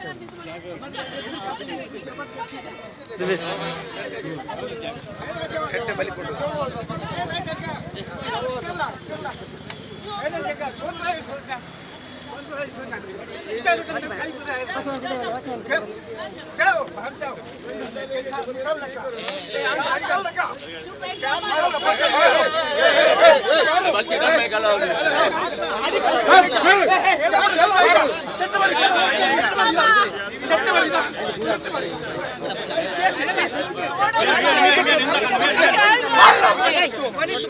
Hey, hey, hey, hey. Police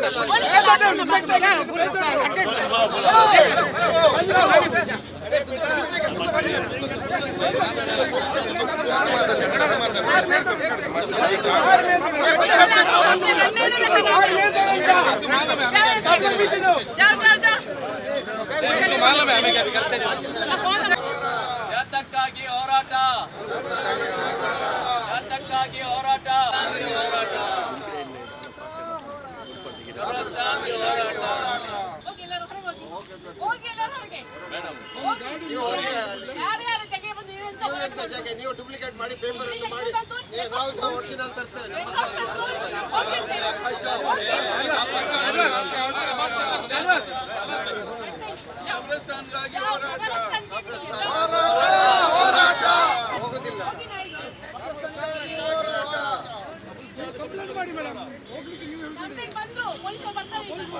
ಯಾತಕ್ಕಾಗಿ ಹೋರಾಟ ಯಾತಕ್ಕಾಗಿ ಹೋರಾಟ ಹೋರಾಟ ಕಬರಸ್ತಾನ್ಗೆ ಹೋರಾಟ ಹೋಗಿ ಎಲ್ಲರೂ ಹೊರಗೆ ಹೋಗಿ ಹೋಗಿ ಎಲ್ಲರೂ ಹೊರಗೆ ಹೋಗಿ ಯಾರ್ಯಾರ ಜಗೆ ಬಂದು ಇರುವಂತ ಹೊರಗೆ ಜಾಗ ನೀವು ಡೂಪ್ಲಿಕೇಟ್ ಮಾಡಿ ಪೇಪರ್ ಅನ್ನು ಮಾಡಿ ಏ, ನಾವು ಒರಿಜಿನಲ್ ತರ್ತೇವೆ ನಮ್ಮ ಹೋಗಿ ಅಂತೇವೆ. ಹೋಗಿ. ಕಬ್ರಸ್ತಾನ್ಗಾಗಿ ಯಾವ ಹೋರಾಟ ಹೋರಾಟ ಹೋಗುದಿಲ್ಲ ಕಂಪ್ಲೇಂಟ್ ಬಂದ್ರು ಪೊಲೀಸರು ಬರ್ತಾರೆ ಈಗ. ಹೋಗಿ ನೀವು ಹೋಗಿ ಹೊರಗೆ ಹೋಗಿ.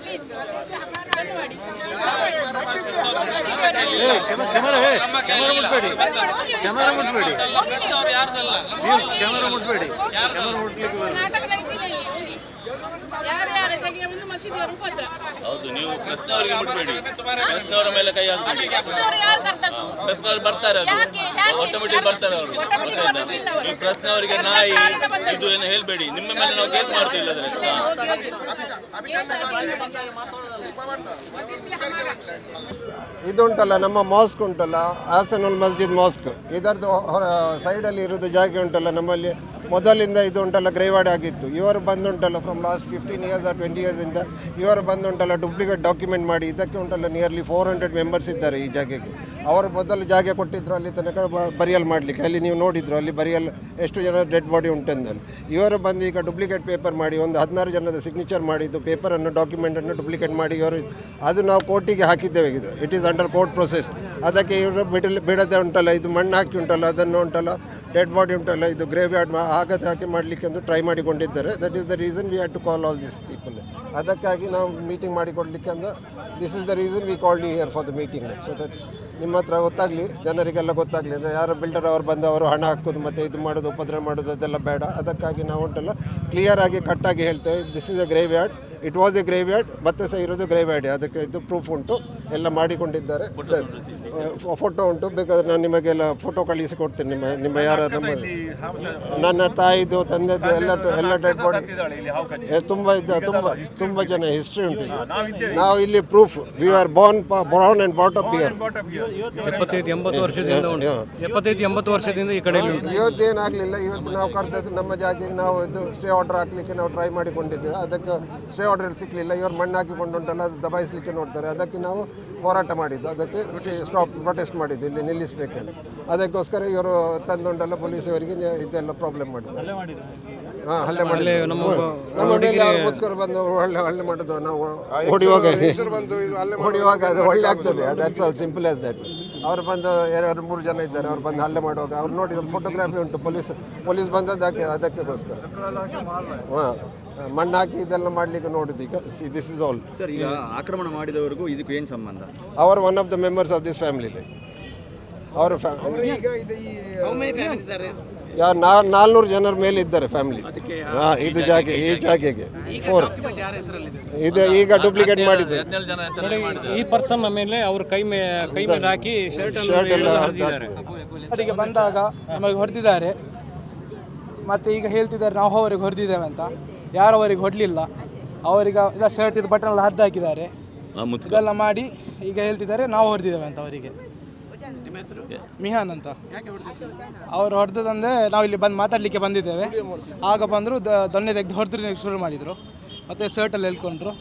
پلیز ر ಕ್ಯಾಮರಾ ಮುಟ್ಬೇಡಿ. ಕ್ಯಾಮರಾ ಮುಟ್ಬೇಡಿ. ಕ್ಯಾಮರಾ ನಡೀತಿಲ್ಲ ಇಲ್ಲಿ ಹೋಗಿ ಯಾರು ಯಾರ ಜಗಿಯ ಮುಂದೆ ಮಸೀದಿಯವರು ಉಪದ್ರ ಹೌದು ನೀವು ಪ್ರಶ್ನವರಿಗೆ ಮುಟ್ಬೇಡಿ ಪ್ರಶ್ನವರ ಮೇಲೆ ಕೈ ಹಾಕಿ ಪ್ರಶ್ನವ್ರು ಯಾರು ಬರ್ತಾರೆ ಅದು? ಆಟೋಮೆಟಿಕ್ ಬರ್ತಾರೆ ಅವರು. ನೀವು ಪ್ರಶ್ನವರಿಗೆ ನಾಯಿ ಇದು ಏನು ಹೇಳ್ಬೇಡಿ ನಿಮ್ಮ ಮೇಲೆ ನಾವು ಕೇಸ್ ಮಾಡ್ತಿಲ್ಲ ಇದುಂಟಲ್ಲ ನಮ್ಮ ಮಾಸ್ಕ್ ಉಂಟಲ್ಲ ಹಾಸನುಲ್ ಮಸ್ಜಿದ್ ಮಾಸ್ಕ್ ಇದರದ್ದು ಸೈಡಲ್ಲಿ ಇರೋದು ಜಾಗ ಉಂಟಲ್ಲ ನಮ್ಮಲ್ಲಿ ಮೊದಲಿಂದ ಇದು ಉಂಟಲ್ಲ ಗ್ರೇವಾರ್ಡ್ ಆಗಿತ್ತು. ಇವರು ಬಂದುಂಟಲ್ಲ from last fifteen years or twenty ಇಯರ್ಸಿಂದ ಇವರು ಬಂದುಂಟಲ್ಲ ಡೂಪ್ಲಿಕೇಟ್ ಡಾಕ್ಯುಮೆಂಟ್ ಮಾಡಿ. ಇದಕ್ಕೆ ಉಂಟಲ್ಲ ನಿಯರ್ಲಿ ಫೋರ್ ಹಂಡ್ರೆಡ್ ಮೆಂಬರ್ಸ್ ಇದ್ದಾರೆ ಈ ಜಾಗಕ್ಕೆ. ಅವರು ಮೊದಲು ಜಾಗ ಕೊಟ್ಟಿದ್ರು, ಅಲ್ಲಿ ತನಕ ಬರಿಯಲ್ ಮಾಡಲಿಕ್ಕೆ. ಅಲ್ಲಿ ನೀವು ನೋಡಿದ್ರು, ಅಲ್ಲಿ ಬರಿಯಲ್ ಎಷ್ಟು ಜನ ಡೆಡ್ ಬಾಡಿ ಉಂಟೆಂದಲ್ಲಿ. ಇವರು ಬಂದು ಈಗ ಡೂಪ್ಲಿಕೇಟ್ ಪೇಪರ್ ಮಾಡಿ, ಒಂದು ಹದಿನಾರು ಜನದ ಸಿಗ್ನೇಚರ್ ಮಾಡಿದ್ದು ಪೇಪರನ್ನು ಡಾಕ್ಯುಮೆಂಟನ್ನು ಡೂಪ್ಲಿಕೇಟ್ ಮಾಡಿ ಇವರು ಅದು ನಾವು ಕೋರ್ಟಿಗೆ ಹಾಕಿದ್ದೇವೆ ಇದು. It is under court process ಅದಕ್ಕೆ ಇವರು ಬಿಡಲಿ ಬಿಡದೆ ಉಂಟಲ್ಲ, ಇದು ಮಣ್ಣು ಹಾಕಿ ಉಂಟಲ್ಲ, ಅದನ್ನು ಉಂಟಲ್ಲ ಡೆಡ್ ಬಾಡಿ ಉಂಟಲ್ಲ, ಇದು ಗ್ರೇವ್ ಯಾರ್ಡ್ ಆಗದೆ ಹಾಗೆ ಮಾಡಲಿಕ್ಕೆ ಅಂತ ಟ್ರೈ ಮಾಡಿಕೊಂಡಿದ್ದಾರೆ. That is the reason we had to call all this people ಅದಕ್ಕಾಗಿ ನಾವು ಮೀಟಿಂಗ್ ಮಾಡಿಕೊಡ್ಲಿಕ್ಕೆ ಅಂದ್ರೆ this is the reason we call here for the meeting so that ನಿಮ್ಮ ಹತ್ರ ಗೊತ್ತಾಗಲಿ, ಜನರಿಗೆಲ್ಲ ಗೊತ್ತಾಗಲಿ. ಅಂದರೆ ಯಾರು ಬಿಲ್ಡರ್ ಅವರು ಬಂದು ಅವರು ಹಣ ಹಾಕೋದು ಮತ್ತು ಇದು ಮಾಡೋದು, ಉಪದ್ರ ಮಾಡೋದು, ಅದೆಲ್ಲ ಬೇಡ. ಅದಕ್ಕಾಗಿ ನಾವು ಉಂಟಲ್ಲ ಕ್ಲಿಯರ್ ಆಗಿ ಕಟ್ಟಾಗಿ ಹೇಳ್ತೇವೆ. This is a graveyard it was a graveyard ಮತ್ತೆ ಸಹ ಇರೋದು ಗ್ರೇವ್ ಯಾರ್ಡ್ ಅದಕ್ಕೆ ಇದು ಪ್ರೂಫ್ ಉಂಟು. ಎಲ್ಲ ಮಾಡಿಕೊಂಡಿದ್ದಾರೆ. ಫೋಟೋ ಉಂಟು. ಬೇಕಾದ್ರೆ ನಾನು ನಿಮಗೆಲ್ಲ ಫೋಟೋ ಕಳಿಸಿ ಕೊಡ್ತೇನೆ ನಿಮ್ಮ ನಿಮ್ಮ ಯಾರ ನಮ್ಮ ನನ್ನ ತಾಯಿದು ತಂದೆದು ಎಲ್ಲ ಎಲ್ಲ ಡೆಡ್ ಬಾಡಿ ತುಂಬ ಇದ್ದ ತುಂಬ ತುಂಬ ಜನ ಹಿಸ್ಟ್ರಿ ಉಂಟು ಇದು. ನಾವು ಇಲ್ಲಿ proof we are born brown and brought up here ಎಪ್ಪತ್ತೈದು ಎಂಬತ್ತು ವರ್ಷದಿಂದ ಎಪ್ಪತ್ತೈದು ಎಂಬತ್ತು ವರ್ಷದಿಂದ ಈ ಕಡೆ ಇವತ್ತು ಏನಾಗಲಿಲ್ಲ. ಇವತ್ತು ನಾವು ಕರೆದದ್ದು ನಮ್ಮ ಜಾಗಕ್ಕೆ ನಾವು ಇದು ಸ್ಟೇ ಆರ್ಡರ್ ಹಾಕ್ಲಿಕ್ಕೆ ನಾವು ಟ್ರೈ ಮಾಡಿಕೊಂಡಿದ್ದೇವೆ. ಅದಕ್ಕೆ ಸ್ಟೇ ಆರ್ಡರ್ ಸಿಕ್ಕಲಿಲ್ಲ ಇವರು ಮಣ್ಣು ಹಾಕಿಕೊಂಡುಂಟಲ್ಲ ಅದು ದಬಾಯಿಸಲಿಕ್ಕೆ ನೋಡ್ತಾರೆ. ಅದಕ್ಕೆ ನಾವು ಹೋರಾಟ ಮಾಡಿದ್ದು. ಅದಕ್ಕೆ ಸ್ಟಾಪ್ ಪ್ರೊಟೆಸ್ಟ್ ಮಾಡಿದ್ದು ಇಲ್ಲಿ ನಿಲ್ಲಿಸಬೇಕು ಅದಕ್ಕೋಸ್ಕರ ಇವರು ತಂದೊಂಡೆಲ್ಲ ಪೊಲೀಸವರಿಗೆ ಇದೆಲ್ಲ ಪ್ರಾಬ್ಲಮ್ ಮಾಡಿದ್ದಾರೆ. ಹಾಂ ಹಲ್ಲೆ ಮಾಡಿ ನಮ್ಮ ನಮ್ಮ ಮೇಲೆ ಬಂದು ಒಳ್ಳೆ ಹಳ್ಳೆ ಮಾಡೋದು ನಾವು? ಹೊಡಿಯುವಾಗ ಹೊಡಿಯುವಾಗ ಅದು ಒಳ್ಳೆ ಆಗ್ತದೆ. That's all simple as that ಅವ್ರು ಬಂದು ಎರಡು ಮೂರು ಜನ ಇದ್ದಾರೆ. ಅವ್ರು ಬಂದು ಹಲ್ಲೆ ಮಾಡುವಾಗ ಅವ್ರು ನೋಡಿ ಫೋಟೋಗ್ರಾಫಿ ಉಂಟು. ಪೊಲೀಸ್ ಪೊಲೀಸ್ ಬಂದದ್ದು ಅದಕ್ಕೆ ಅದಕ್ಕೋಸ್ಕರ. ಹಾಂ. ಮಣ್ಣು ಹಾಕಿ ಇದೆಲ್ಲ ಮಾಡಲಿಕ್ಕೆ ನೋಡಿದ್ದು ಈಗ. ದಿಸ್ ಇಸ್ ಆಲ್ ಸರ್ ಈಗ ಆಕ್ರಮಣ ಮಾಡಿದವರಿಗೂ ಇದಕ್ಕೂ ಏನು ಸಂಬಂಧ? Hour one of the members of this family ಅವರ ಯಾರು ನಾ- ನಾಲ್ನೂರು ಜನರ ಮೇಲೆ ಇದ್ದಾರೆ ಫ್ಯಾಮಿಲಿ ಹಾಂ ಇದು ಜಾಗೆ ಈ ಜಾಗೆಗೆ. ಫೋರ್ ಇದು? ಈಗ ಡೂಪ್ಲಿಕೇಟ್ ಮಾಡಿದ್ದು. ಈ ಪರ್ಸನ್ ಮೇಲೆ ಅವ್ರ ಕೈ ಮೇ ಕೈ ಮೇಲೆ ಹಾಕಿ ಶರ್ಟ್ ಶರ್ಟ್ ಎಲ್ಲ ಅಡಿಗೆ ಬಂದಾಗ ನಮಗೆ ಹೊಡೆದಿದ್ದಾರೆ. ಮತ್ತೆ ಈಗ ಹೇಳ್ತಿದ್ದಾರೆ ನಾವು ಅವರಿಗೆ ಹೊಡೆದಿದ್ದೇವೆ ಅಂತ. ಯಾರು ಅವರಿಗೆ ಹೊಡಲಿಲ್ಲ. ಅವರಿಗೆ ಇದ ಶರ್ಟ್ ಇದು ಬಟನ್ ಎಲ್ಲ ಹದ್ದು ಹಾಕಿದ್ದಾರೆ. ಇದೆಲ್ಲ ಮಾಡಿ ಈಗ ಹೇಳ್ತಿದ್ದಾರೆ ನಾವು ಹೊಡೆದಿದ್ದೇವೆ ಅಂತ ಅವರಿಗೆ. ಮಿಹಾನ್ ಅಂತ. ಅವರು ಹೊಡೆದಂದ್ರೆ ನಾವು ಇಲ್ಲಿ ಬಂದು ಮಾತಾಡಲಿಕ್ಕೆ ಬಂದಿದ್ದೇವೆ. ಆಗ ಬಂದರು ದೊಣ್ಣೆ ತೆಗೆದು ಹೊಡೆದ್ರೆ ಶುರು ಮಾಡಿದರು. ಮತ್ತು ಶರ್ಟಲ್ಲಿ ಹೇಳ್ಕೊಂಡ್ರು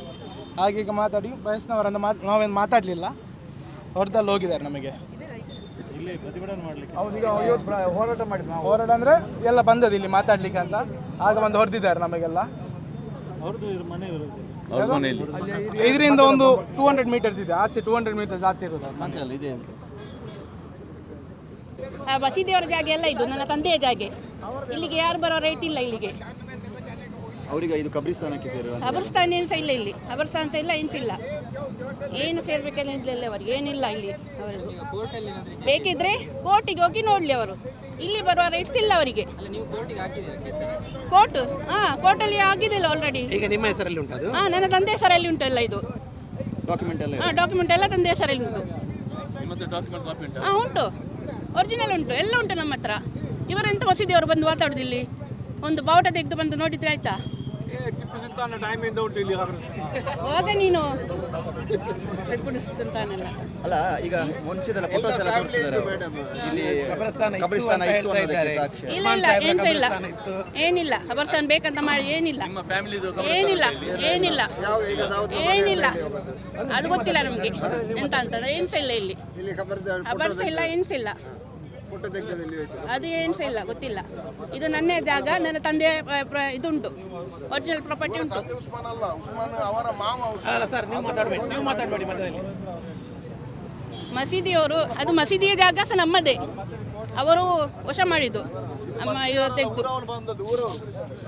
ಹಾಗೆ ಈಗ ಮಾತಾಡಿ ವಯಸ್ಸಿನವರಂತ ಮಾತು ನಾವೇನು ಮಾತಾಡಲಿಲ್ಲ. ಹೊಡೆದಲ್ಲಿ ಹೋಗಿದ್ದಾರೆ ನಮಗೆ. ಹೋರಾಟ ಮಾಡಿದ್ವಿ ನಾವು. ಹೋರಾಟ ಅಂದರೆ ಎಲ್ಲ ಬಂದದ್ದು ಇಲ್ಲಿ ಮಾತಾಡಲಿಕ್ಕೆ ಅಂತ. ಆಗ ಬಂದು ಹೊಡೆದಿದ್ದಾರೆ ನಮಗೆಲ್ಲ. ಅವ್ರ ಮನೆಯಲ್ಲಿ. ಇದರಿಂದ ಒಂದು ಟೂ ಹಂಡ್ರೆಡ್ ಮೀಟರ್ಸ್ ಇದೆ. ಆಚೆ ಟೂ ಹಂಡ್ರೆಡ್ ಮೀಟರ್ಸ್ ಆಚೆ ಇರೋದು ಇದೆ ಮನೆ. ಆ ಬಸಿದೇವರ ಜಾಗ ಎಲ್ಲ ಇದು ನನ್ನ ತಂದೆಯ ಜಾಗೆ. ಇಲ್ಲಿಗೆ ಯಾರು ಬರೋ ರೇಟ್ ಇಲ್ಲ ಇಲ್ಲಿಗೆ. ಅವರಿಗೆ ಇದು ಕಬ್ರಿಸ್ತಾನಕ್ಕೆ ಸೇರಿ ಕಬ್ರಿಸ್ತಾನ ಏನು ಸಹ ಇಲ್ಲ? ಇಲ್ಲಿ ಕಬ್ರಿಸ್ತಾನ ಅಂತ ಇಲ್ಲ ಎಂತಿಲ್ಲ ಏನು ಸೇರ್ಬೇಕಲ್ಲ ಇಲ್ಲ ಅವರಿಗೆ. ಏನಿಲ್ಲ ಇಲ್ಲಿ ಅವರಿಗೆ ಬೇಕಿದ್ರೆ ಕೋರ್ಟಿಗೆ ಹೋಗಿ ನೋಡ್ಲಿ ಅವರು. ಇಲ್ಲಿ ಬರುವ ರೈಟ್ಸ್ ಇಲ್ಲ ಅವರಿಗೆ. ಕೋರ್ಟ್? ಹಾ ಕೋರ್ಟಲ್ಲಿ ಆಗಿದೆಲ್ಲ ಆಲ್ರೆಡಿ ಈಗ ನಿಮ್ಮ ಹೆಸರಲ್ಲಿ ಉಂಟು ಹಾ ನನ್ನ ತಂದೆ ಹೆಸರಲ್ಲಿ ಉಂಟು ಎಲ್ಲ ಇದು. ಡಾಕ್ಯುಮೆಂಟ್ ಎಲ್ಲ ಹಾ ಡಾಕ್ಯುಮೆಂಟ್ ಎಲ್ಲ ತಂದೆ ಹೆಸರಲ್ಲಿ ಉಂಟು. ನಿಮ್ಮದು ಡಾಕ್ಯುಮೆಂಟ್ ಕಾಪಿ ಉಂಟಾ? ಹಾ ಉಂಟು. ಒರಿಜಿನಲ್ ಉಂಟು. ಎಲ್ಲ ಉಂಟು ನಮ್ಮ ಹತ್ರ. ಇವರೆಂತ ಮಸೀದಿಯವರು ಬಂದು ಮಾತಾಡೋದು ಇಲ್ಲಿ? ಒಂದು ಬಾವುಟ ತೆಗೆದು ಬಂದು ನೋಡಿದ್ರೆ ಆಯ್ತಾ? ಹೋಗ ನೀನು. ಟಿಪ್ಪು ಸುಲ್ತಾನೆಲ್ಲ ಅಲ್ಲ ಈಗ ಮುಂಚಿದೆಲ್ಲ ಫೋಟೋಸ್ ಎಲ್ಲ ತೋರಿಸಿದ್ದಾರೆ ಇಲ್ಲಿ ಕಬ್ರಿಸ್ತಾನ ಇತ್ತು ಅನ್ನೋದಕ್ಕೆ ಸಾಕ್ಷಿ. ಇಲ್ಲ ಇಲ್ಲ ಏನ್ ಇಲ್ಲ ಏನಿಲ್ಲ. ಅಬರ್ಸನ್ ಬೇಕಂತ ಮಾಡಿ ಏನಿಲ್ಲ. ಏನಿಲ್ಲ ಏನಿಲ್ಲ. ಏನಿಲ್ಲ. ಅದು ಗೊತ್ತಿಲ್ಲ ನಮಗೆ. ಎಂತ ಅಂತ ಏನ್ ಸಹ ಇಲ್ಲ. ಇಲ್ಲಿ ಇಲ್ಲಿ ಅಬರ್ಸ ಇಲ್ಲ. ಏನ್ಸ ಅದು ಏನು ಸಹ ಇಲ್ಲ ಗೊತ್ತಿಲ್ಲ. ಇದು ನನ್ನೇ ಜಾಗ ನನ್ನ ತಂದೆ ಪ್ರ- ಪ್ರ- ಇದುಂಟು. ಒರಿಜಿನಲ್ ಪ್ರಾಪರ್ಟಿ ಉಂಟು. ಅಲ್ಲ ಸರ್ ನೀವು ಮಾತಾಡಬೇಡಿ ನೀವು ಮಾತಾಡಬೇಡಿ ಮಧ್ಯದಲ್ಲಿ ಮಸೀದಿಯವರು ಅದು ಮಸೀದಿಯ ಜಾಗ ಸಹ ನಮ್ಮದೇ. ಅವರು ವಶ ಮಾಡಿದ್ದು ಅಮ್ಮ ಇವತ್ತೆ ತೆಗೆದು.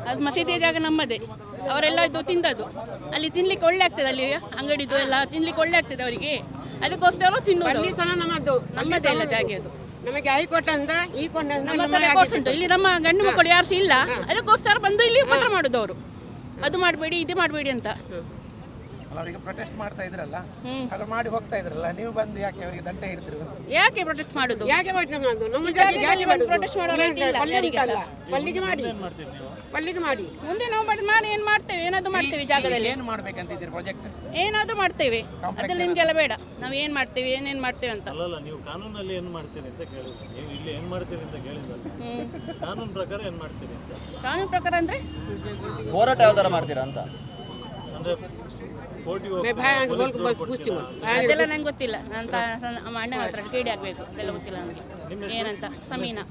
ಅದು ಮಸೀದಿಯ ಜಾಗ ನಮ್ಮದೇ. ಅವರೆಲ್ಲ ಇದು ತಿಂದದ್ದು. ಅಲ್ಲಿ ತಿನ್ಲಿಕ್ಕೆ ಒಳ್ಳೆ ಆಗ್ತದೆ ಅಲ್ಲಿ ಅಂಗಡಿದು ಎಲ್ಲ ತಿನ್ಲಿಕ್ಕೆ ಒಳ್ಳೆ ಆಗ್ತದೆ ಅವರಿಗೆ. ಅದಕ್ಕೋಸ್ಕರ ತಿನ್ನುವುದು. ಸಹ ನಮ್ಮದು. ನಮ್ಮದೇ ಇಲ್ಲ ಜಾಗ ಅದು. ನಮಗೆ ಐ ಕೊಟ್ಟಂದ ಈ ಉಂಟು. ಇಲ್ಲಿ ನಮ್ಮ ಗಂಡು ಮಕ್ಕಳು ಯಾರು ಇಲ್ಲ. ಅದಕ್ಕೋಸ್ಕರ ಬಂದು ಇಲ್ಲಿ ಉಪದ್ರ ಮಾಡುದು ಅವರು ಅದು ಮಾಡಬೇಡಿ ಇದು ಮಾಡಬೇಡಿ ಅಂತ. ಅವರಿಗೆ ಪ್ರೊಟೆಸ್ಟ್ ಮಾಡ್ತಾ ಇದ್ರಲ್ಲ ಅದು ಹಾಗೆ ಮಾಡಿ ಹೋಗ್ತಾ ಇದ್ರಲ್ಲ ನೀವು ಬಂದು ಯಾಕೆ ಅವರಿಗೆ ದಂಡ ಹಿಡಿದ್ರು? ಯಾಕೆ ಪ್ರೊಟೆಸ್ಟ್ ಮಾಡುದು? ಯಾಕೆ ಮಾಡ್ತಾ ಮಾಡೋದು ನಮ್ಮ ಜಾತಿಗೆ ಬಂದು ಪ್ರೊಟೆಸ್ಟ್ ಮಾಡೋರು ಪಲ್ಲಿಗೆ ಮಾಡಿ. ಪಲ್ಲಿಗೆ ಮಾಡಿ. ಮುಂದೆ ನಾವು ಮಾಡಿ ಮಾಡಿ ಏನ್ ಮಾಡ್ತೇವೆ? ಏನಾದ್ರು ಮಾಡ್ತೇವೆ ಜಾಗದಲ್ಲಿ. ಏನು ಮಾಡ್ಬೇಕಂತಿದ್ದೀರಿ ಪ್ರಾಜೆಕ್ಟ್ ಏನಾದ್ರೂ ಮಾಡ್ತೇವೆ. ಅದ್ರಲ್ಲಿ ನಿಮ್ಗೆಲ್ಲ ಬೇಡ. ನಾವು ಏನು ಮಾಡ್ತೇವೆ ಏನೇನ್ ಮಾಡ್ತೇವೆ ಅಂತ. ಅಲ್ಲಲ್ಲ ನೀವು ಕಾನೂನಲ್ಲಿ ಏನು ಮಾಡ್ತೀರಿ ಅಂತ ಕೇಳಿದ್ರು ನೀವು ಇಲ್ಲಿ ಏನು ಮಾಡ್ತೀರಿ ಅಂತ ಕೇಳಿದ್ರಲ್ಲ ಕಾನೂನು ಪ್ರಕಾರ ಏನು ಮಾಡ್ತೀರಿ ಅಂತ. ಕಾನೂನು ಪ್ರಕಾರ ಅಂದ್ರೆ? ಹೋರಾಟ ಯಾವ ಥರ ಮಾಡ್ತೀರಾ ಅಂತ? ಅದೆಲ್ಲ ನಂಗೆ ಗೊತ್ತಿಲ್ಲ. ನನ್ನ ನಮ್ಮ ಅಣ್ಣ ಹತ್ರ ಕೇಳಿ ಆಗ್ಬೇಕು ಅದೆಲ್ಲ ಗೊತ್ತಿಲ್ಲ ನನಗೆ. ಏನಂತ? ಸಮೀನಾ.